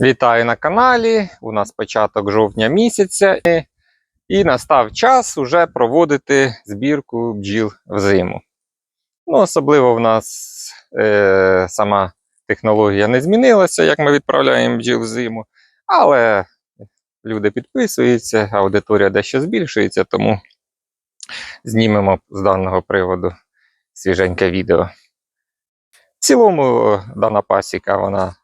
Вітаю на каналі. У нас початок жовтня місяця, і- настав час уже проводити збірку бджіл взиму. Ну, особливо в нас е, сама технологія не змінилася, як ми відправляємо бджіл взиму, але люди підписуються, аудиторія дещо збільшується, тому знімемо з даного приводу свіженьке відео. В цілому, дана пасіка, вона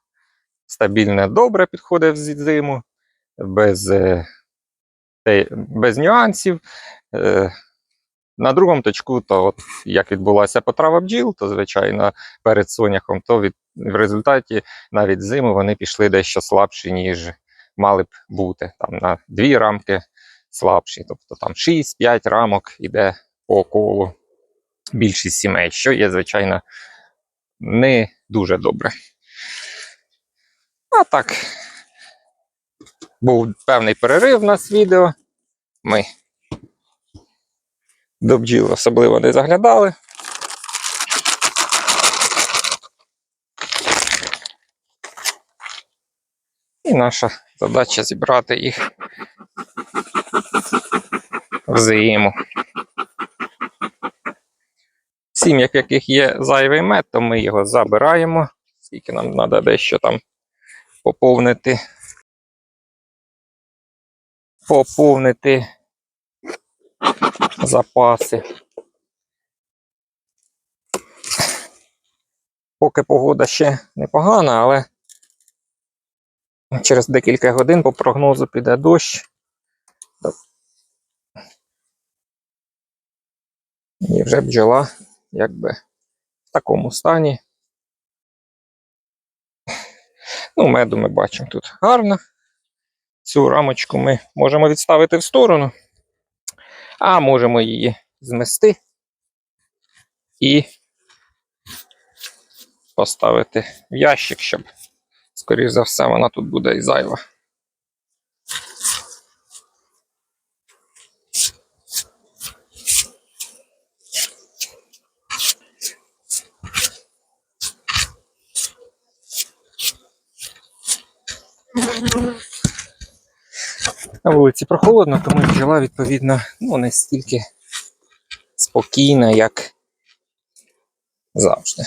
стабільно добре підходить в зиму, без, е, без нюансів. Е, На другому точку, то от як відбулася потрава бджіл, то звичайно перед соняхом, то від, в результаті навіть зиму вони пішли дещо слабші, ніж мали б бути. Там на дві рамки слабші. Тобто там 6-5 рамок іде по колу більшість сімей, що є, звичайно, не дуже добре. А так, був певний перерив у нас відео. Ми до бджіл особливо не заглядали. І наша задача зібрати їх. В сім'ях, в яких є зайвий мед, то ми його забираємо, скільки нам треба дещо там поповнити. Поповнити запаси. Поки погода ще непогана, але через декілька годин по прогнозу піде дощ. І вже бджола якби в такому стані. Ну, меду ми бачимо тут гарно. Цю рамочку ми можемо відставити в сторону, а можемо її змести і поставити в ящик, щоб, скоріш за все, вона тут буде і зайва. На вулиці прохолодно, тому бджола, відповідно, ну, не стільки спокійна, як завжди.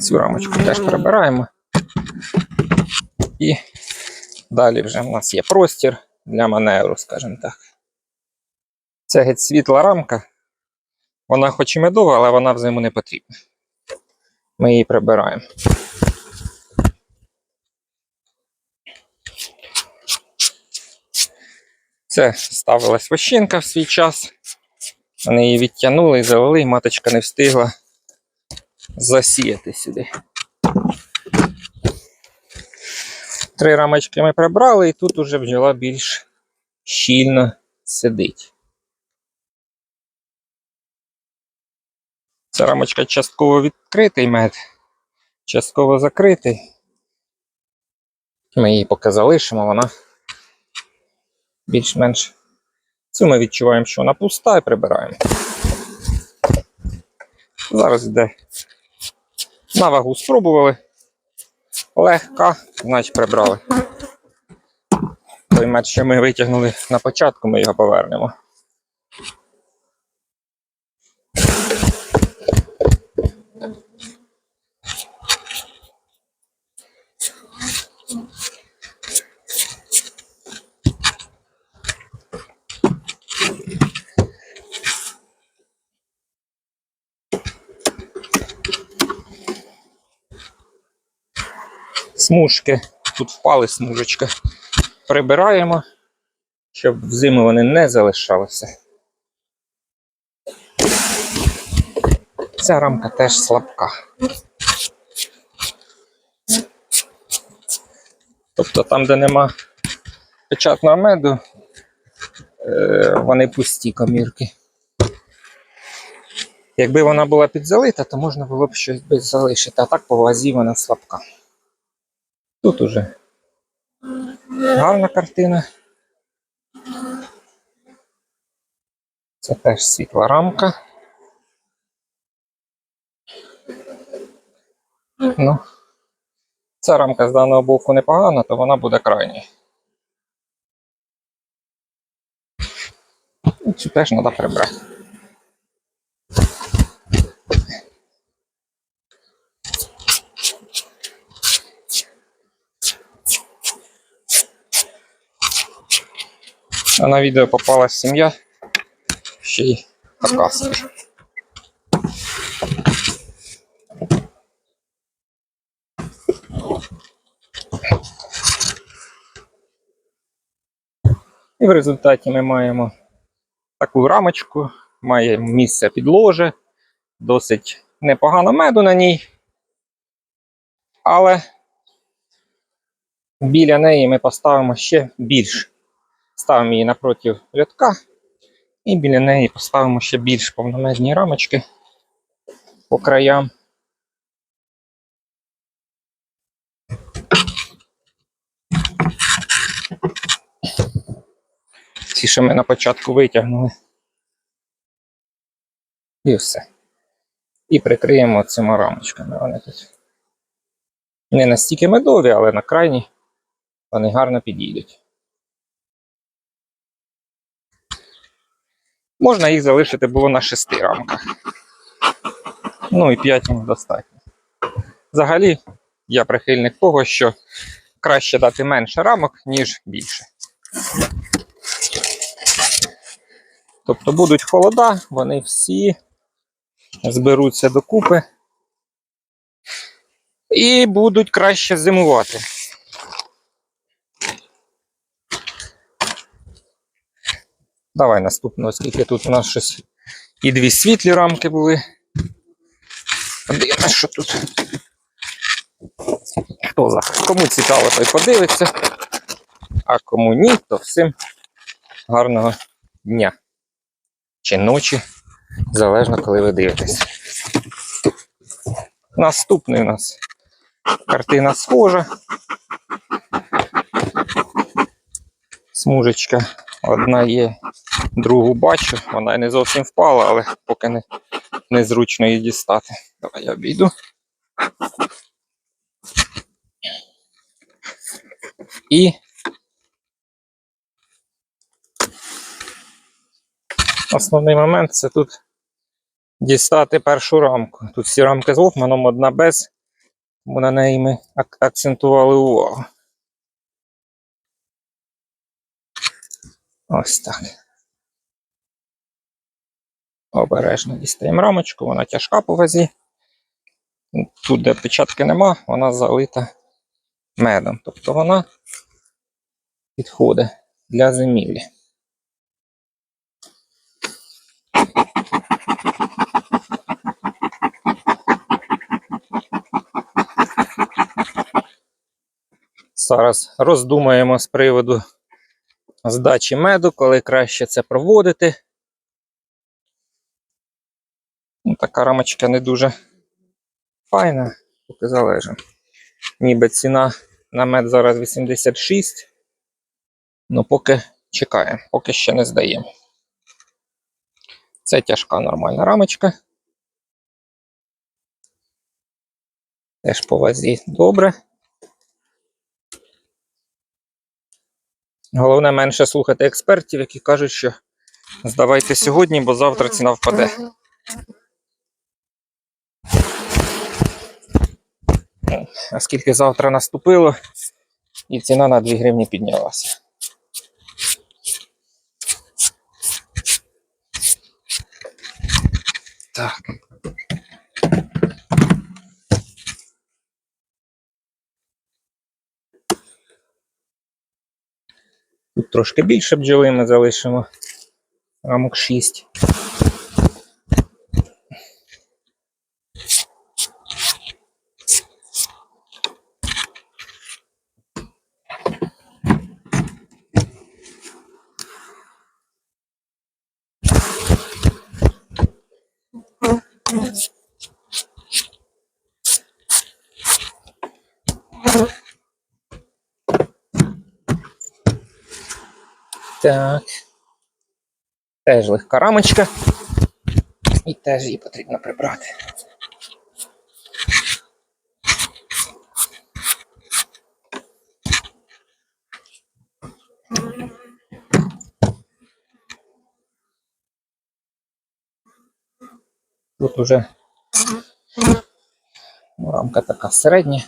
Цю рамочку теж прибираємо. І далі вже в нас є простір для маневру, скажімо так. Це геть світла рамка. Вона хоч і медова, але вона взиму не потрібна. Ми її прибираємо. Це ставилась вощинка в свій час. Вони її відтягнули і завели, і маточка не встигла засіяти сюди. Три рамочки ми прибрали, і тут уже бджола більш щільно сидить. Ця рамочка частково відкритий мед, частково закритий. Ми її поки залишимо, вона більш-менш. Цю ми відчуваємо, що вона пуста і прибираємо. Зараз йде на вагу спробували. Легка, значить прибрали. Той мед, що ми витягнули на початку, ми його повернемо. Смужки, тут впали смужечка. Прибираємо, щоб взиму вони не залишалися. Ця рамка теж слабка. Тобто там, де нема печатного меду, е, вони пусті комірки. Якби вона була підзалита, то можна було б щось залишити, а так по вазі вона слабка. Тут уже Гарна картина. Це теж світла рамка. Ну, ця рамка з даного боку непогана, то вона буде крайньою. Цю теж треба прибрати. А на відео попалась сім'я. Ще й така. І в результаті ми маємо таку рамочку, має місце під ложе, досить непогано меду на ній. Але біля неї ми поставимо ще більш. Ставимо її напроти рядка, і біля неї поставимо ще більш повномедні рамочки по краям. Ці, що ми на початку витягнули. І все. І прикриємо цими рамочками. Вони тут не настільки медові, але на крайні вони гарно підійдуть. Можна їх залишити було на шести рамках. Ну і 5 їм достатньо. Взагалі, я прихильник того, що краще дати менше рамок, ніж більше. Тобто будуть холода, вони всі зберуться докупи і будуть краще зимувати. Давай наступного, оскільки тут у нас щось і дві світлі рамки були. Подивимось, що тут. Хто за? Кому цікаво, той подивиться. А кому ні, то всім гарного дня чи ночі, залежно коли ви дивитесь. Наступний у нас картина схожа. Смужечка одна є, другу бачу, вона не зовсім впала, але поки не, незручно її дістати. Давай я обійду. І основний момент це тут дістати першу рамку. Тут всі рамки з Гофманом, одна без, бо на неї ми акцентували увагу. Ось так. Обережно дістаємо рамочку, вона тяжка по вазі. Тут, де печатки нема, вона залита медом. Тобто вона підходить для зимівлі. Зараз роздумаємо з приводу здачі меду, коли краще це проводити. Ну, така рамочка не дуже файна, поки залежить. Ніби ціна на мед зараз 86. Ну, поки чекаємо, поки ще не здаємо. Це тяжка нормальна рамочка. Теж по вазі добре. Головне менше слухати експертів, які кажуть, що здавайте сьогодні, бо завтра ціна впаде. Оскільки завтра наступило, і ціна на 2 гривні піднялася. Так. Тут трошки більше бджоли ми залишимо. Рамок 6. Так. Теж легка рамочка. І теж її потрібно прибрати. Тут уже ну, рамка така середня.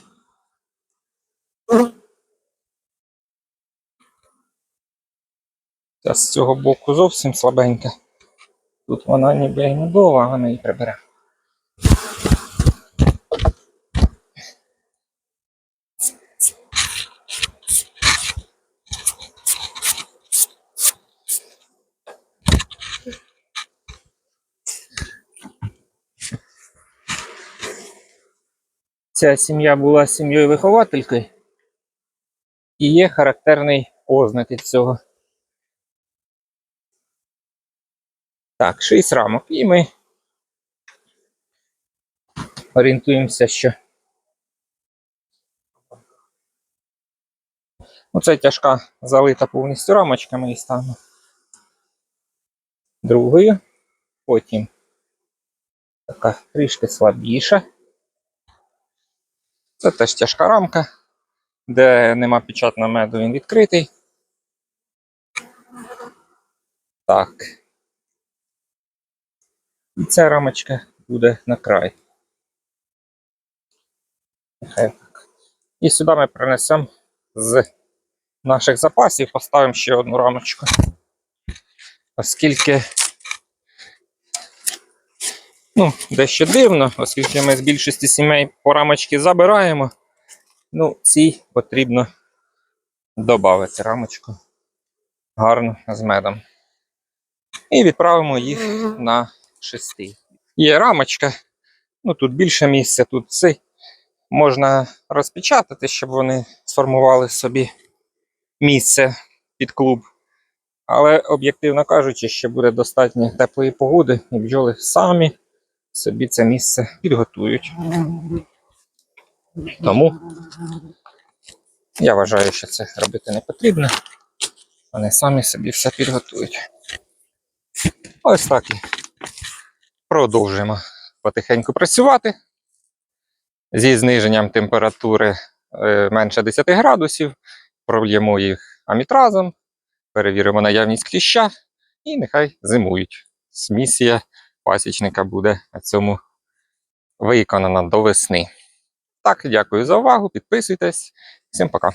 Ця з цього боку зовсім слабенька. Тут вона ніби і не дова, вона її прибере. Ця сім'я була сім'єю вихователькою і є характерний ознаки цього. Так, 6 рамок. І ми орієнтуємося, що оце тяжка залита повністю рамочками і стану другою. Потім така трішки слабіша. Це теж тяжка рамка, де нема печатного меду, він відкритий. Так. І ця рамочка буде на край. Нехай так. І сюди ми принесемо з наших запасів, поставимо ще одну рамочку. Оскільки, ну, дещо дивно, оскільки ми з більшості сімей по рамочки забираємо, ну, цій потрібно додати рамочку гарно з медом. І відправимо їх на шести. Є рамочка, ну тут більше місця, тут цей. Можна розпечатати, щоб вони сформували собі місце під клуб. Але об'єктивно кажучи, ще буде достатньо теплої погоди, і бджоли самі собі це місце підготують. Тому я вважаю, що це робити не потрібно. Вони самі собі все підготують. Ось так і продовжуємо потихеньку працювати. Зі зниженням температури е, менше 10 градусів, прольємо їх амітразом, перевіримо наявність кліща і нехай зимують. Місія пасічника буде на цьому виконана до весни. Так, дякую за увагу. Підписуйтесь. Всім пока.